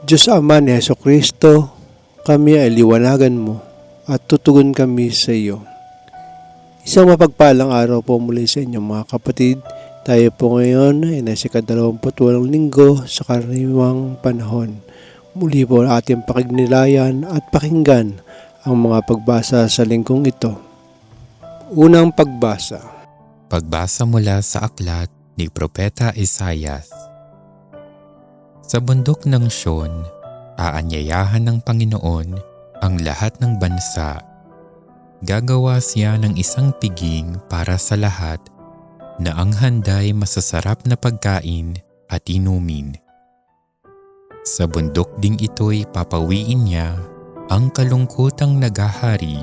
Diyos Ama ni Yeso Kristo, kami ay liwanagan mo at tutugon kami sa iyo. Isang mapagpalang araw po muli sa inyo mga kapatid. Tayo po ngayon ay nasa kadalawamput linggo sa karaniwang panahon. Muli po ating pakignilayan at pakinggan ang mga pagbasa sa linggong ito. Unang pagbasa. Pagbasa mula sa aklat ni Propeta Isayas. Sa bundok ng Sion, aanyayahan ng Panginoon ang lahat ng bansa. Gagawa siya ng isang piging para sa lahat na ang handay masasarap na pagkain at inumin. Sa bundok ding ito'y papawiin niya ang kalungkutang nagahari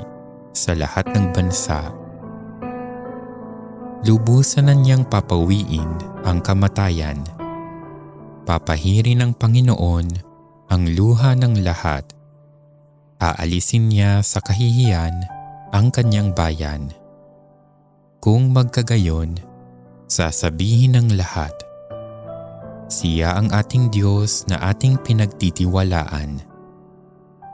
sa lahat ng bansa. Lubusan na niyang papawiin ang kamatayan. Papahirin ng Panginoon ang luha ng lahat. Aalisin niya sa kahihiyan ang kanyang bayan. Kung magkagayon, sasabihin ng lahat, Siya ang ating Diyos na ating pinagtitiwalaan.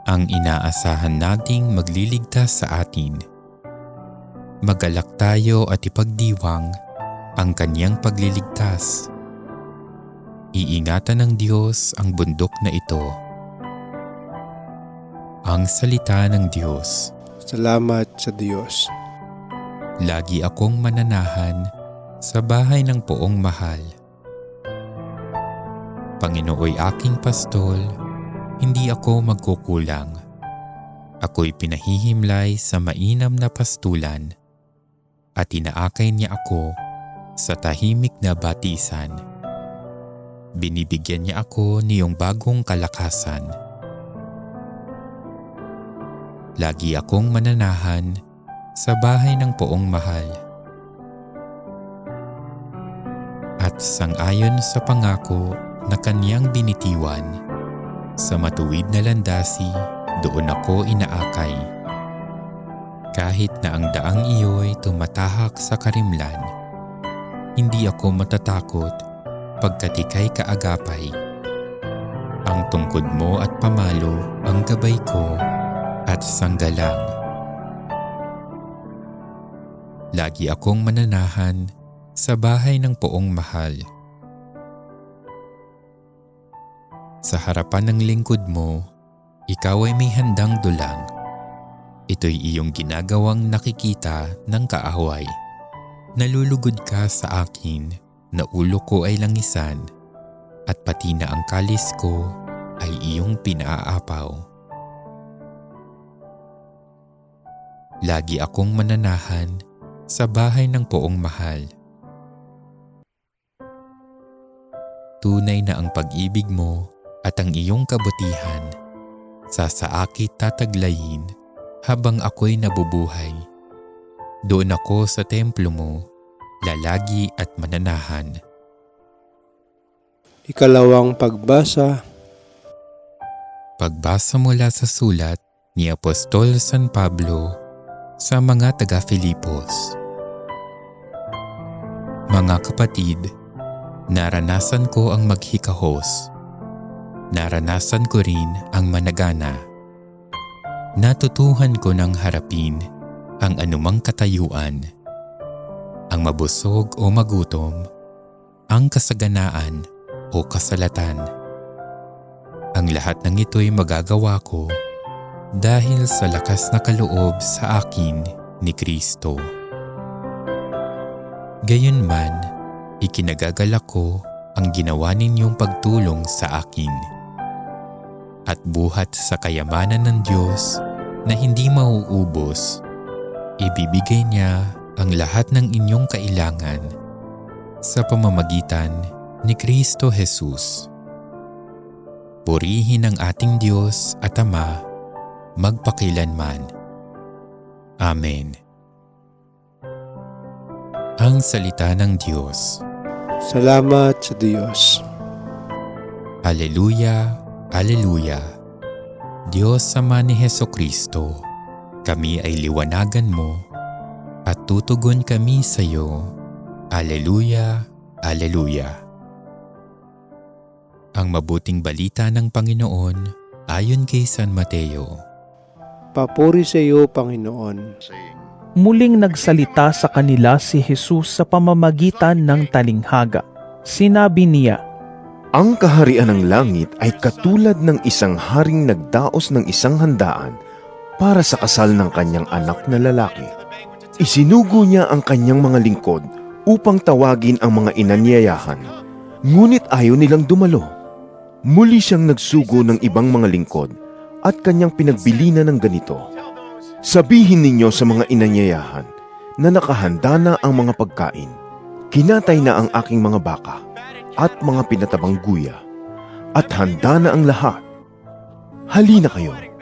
Ang inaasahan nating magliligtas sa atin. Magalak tayo at ipagdiwang ang kanyang pagliligtas. Iingatan ng Diyos ang bundok na ito. Ang salita ng Diyos. Salamat sa Diyos. Lagi akong mananahan sa bahay ng poong mahal. Panginooy aking pastol, hindi ako magkukulang. Ako'y pinahihimlay sa mainam na pastulan at inaakay niya ako sa tahimik na batisan. Binibigyan niya ako niyong bagong kalakasan. Lagi akong mananahan sa bahay ng poong mahal. At sangayon sa pangako na kanyang binitiwan, sa matuwid na landasi doon ako inaakay. Kahit na ang daang iyo'y tumatahak sa karimlan, hindi ako matatakot pagkat ika'y kaagapay. Ang tungkod mo at pamalo ang gabay ko at sanggalang. Lagi akong mananahan sa bahay ng poong mahal. Sa harapan ng lingkod mo, ikaw ay may handang dulang. Ito'y iyong ginagawang nakikita ng kaaway. Nalulugod ka sa akin na ulo ko ay langisan at pati na ang kalis ko ay iyong pinaapaw. Lagi akong mananahan sa bahay ng poong mahal. Tunay na ang pag-ibig mo at ang iyong kabutihan sa saakit tataglayin habang ako'y nabubuhay. Doon ako sa templo mo, lalagi at mananahan. Ikalawang pagbasa. Pagbasa mula sa sulat ni Apostol San Pablo sa mga taga-Filipos. Mga kapatid, naranasan ko ang maghikahos. Naranasan ko rin ang managana. Natutuhan ko ng harapin ang anumang katayuan. Ang mabusog o magutom, ang kasaganaan o kasalatan. Ang lahat ng ito'y magagawa ko dahil sa lakas na kaloob sa akin ni Kristo. Gayunman, ikinagagalak ko ang ginawa ninyong pagtulong sa akin. At buhat sa kayamanan ng Diyos na hindi mauubos, ibibigay niya ang lahat ng inyong kailangan sa pamamagitan ni Kristo Jesus. Purihin ang ating Diyos at Ama magpakilanman. Amen. Ang Salita ng Diyos. Salamat sa Diyos. Aleluya, Aleluya. Diyos Sama ni Heso Kristo, kami ay liwanagan mo at tutugon kami sa iyo. Aleluya, Aleluya. ang mabuting balita ng Panginoon ayon kay San Mateo. Papuri sa iyo, Panginoon. Muling nagsalita sa kanila si Jesus sa pamamagitan ng talinghaga. Sinabi niya, Ang kaharian ng langit ay katulad ng isang haring nagdaos ng isang handaan para sa kasal ng kanyang anak na lalaki. Isinugo niya ang kanyang mga lingkod upang tawagin ang mga inanyayahan. Ngunit ayaw nilang dumalo. Muli siyang nagsugo ng ibang mga lingkod at kanyang pinagbilinan ng ganito. Sabihin ninyo sa mga inanyayahan na nakahanda na ang mga pagkain. Kinatay na ang aking mga baka at mga pinatabang guya at handa na ang lahat. Halina kayo.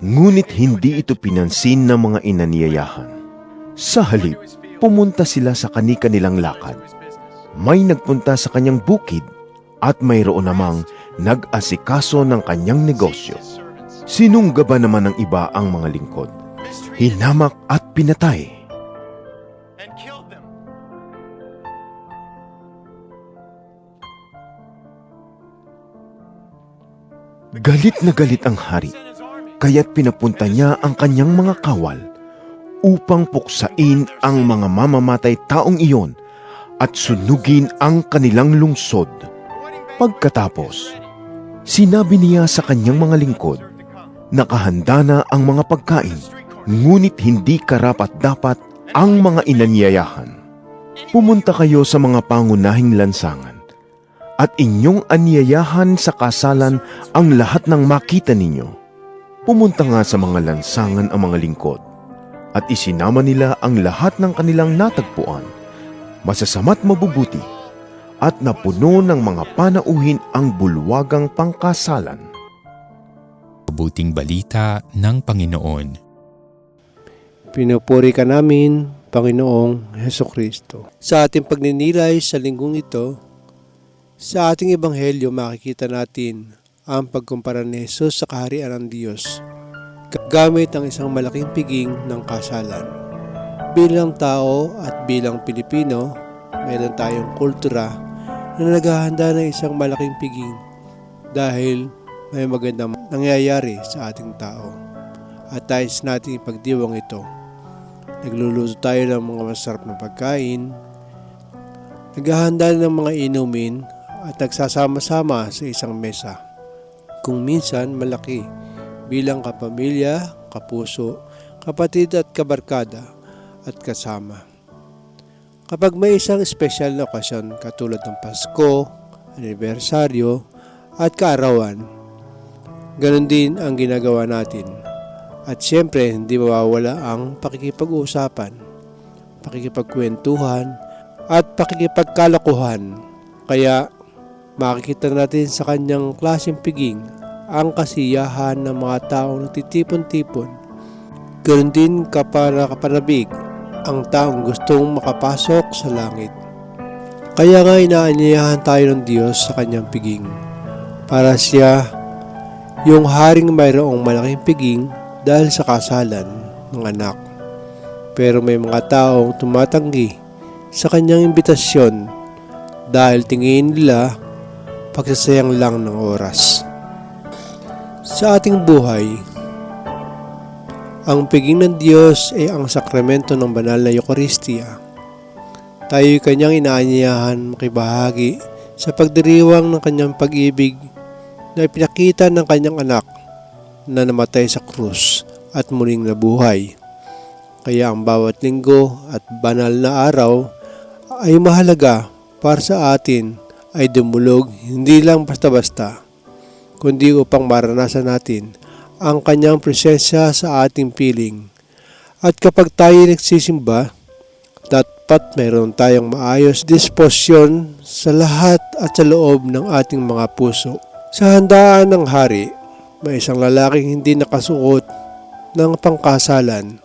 Ngunit hindi ito pinansin ng mga inaniyayahan. Sa halip, pumunta sila sa kani-kanilang lakad. May nagpunta sa kanyang bukid at mayroon namang nag-asikaso ng kanyang negosyo. Sinunggaba naman ng iba ang mga lingkod. Hinamak at pinatay. Galit na galit ang hari, kaya't pinapunta niya ang kanyang mga kawal upang puksain ang mga mamamatay taong iyon at sunugin ang kanilang lungsod. Pagkatapos, sinabi niya sa kanyang mga lingkod, nakahanda na ang mga pagkain, ngunit hindi karapat-dapat ang mga inanyayahan. Pumunta kayo sa mga pangunahing lansangan at inyong anyayahan sa kasalan ang lahat ng makita ninyo. Pumunta nga sa mga lansangan ang mga lingkod at isinama nila ang lahat ng kanilang natagpuan, masasama't mabubuti, at napuno ng mga panauhin ang bulwagang pangkasalan. Mabuting balita ng Panginoon. Pinupuri ka namin, Panginoong Heso Kristo. Sa ating pagninilay sa linggong ito, sa ating ebanghelyo makikita natin ang pagkumpara ni Jesus sa kaharian ng Diyos gamit ang isang malaking piging ng kasalan. Bilang tao at bilang Pilipino, meron tayong kultura na naghahanda ng isang malaking piging dahil may magandang nangyayari sa ating tao. At tais natin ipagdiwang ito. Nagluluto tayo ng mga masarap na pagkain, naghahanda ng mga inumin at nagsasama-sama sa isang mesa. Kung minsan malaki bilang kapamilya, kapuso, kapatid at kabarkada at kasama. Kapag may isang espesyal na okasyon katulad ng Pasko, anibersaryo at kaarawan, ganun din ang ginagawa natin. At siyempre, hindi mawawala ang pakikipag-uusapan, pakikipagkwentuhan, at pakikipagkalakuhan. Kaya makikita natin sa kanyang klaseng piging ang kasiyahan ng mga taong nagtitipon-tipon. Ganun din kapara kapanabig ang taong gustong makapasok sa langit. Kaya nga inaanyayahan tayo ng Diyos sa kanyang piging para siya yung haring mayroong malaking piging dahil sa kasalan ng anak. Pero may mga taong tumatanggi sa kanyang imbitasyon dahil tingin nila pagsasayang lang ng oras. Sa ating buhay, ang piging ng Diyos ay ang sakramento ng banal na Eucharistia. Tayo'y kanyang inaanyayahan makibahagi sa pagdiriwang ng kanyang pag-ibig na ipinakita ng kanyang anak na namatay sa krus at muling nabuhay. Kaya ang bawat linggo at banal na araw ay mahalaga para sa atin ay dumulog hindi lang basta-basta, kundi upang maranasan natin ang kanyang presensya sa ating piling. At kapag tayo nagsisimba, dapat mayroon tayong maayos disposisyon sa lahat at sa loob ng ating mga puso. Sa handaan ng hari, may isang lalaking hindi nakasuot ng pangkasalan,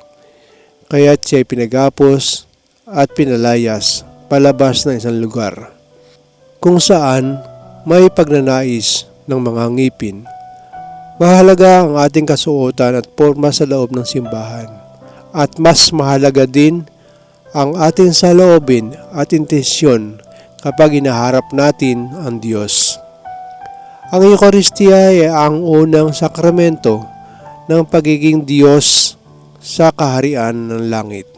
kaya't siya pinagapos at pinalayas palabas ng isang lugar kung saan may pagnanais ng mga ngipin. Mahalaga ang ating kasuotan at forma sa loob ng simbahan at mas mahalaga din ang ating saloobin at intensyon kapag inaharap natin ang Diyos. Ang Eucharistia ay ang unang sakramento ng pagiging Diyos sa kaharian ng langit.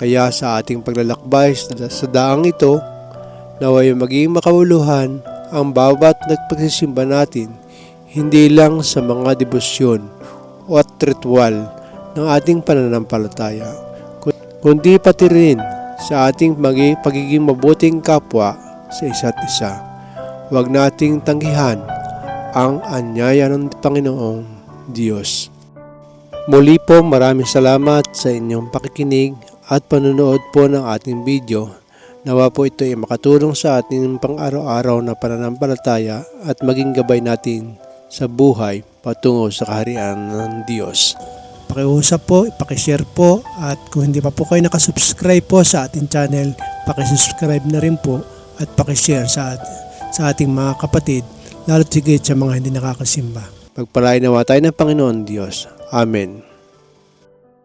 Kaya sa ating paglalakbay sa daang ito, naway maging makawuluhan ang bawat nagpagsisimba natin hindi lang sa mga debosyon o at ritual ng ating pananampalataya, ku- kundi pati rin sa ating pagiging mabuting kapwa sa isa't isa. Huwag nating tanggihan ang anyaya ng Panginoong Diyos. Muli po maraming salamat sa inyong pakikinig at panonood po ng ating video. Nawa po ito ay makatulong sa ating pang-araw-araw na pananampalataya at maging gabay natin sa buhay patungo sa kaharian ng Diyos. Pakiusap po, pakishare po at kung hindi pa po kayo nakasubscribe po sa ating channel, pakisubscribe na rin po at pakishare sa, sa ating mga kapatid, lalo tigit sa mga hindi nakakasimba. Pagpalain nawa tayo ng Panginoon Diyos. Amen.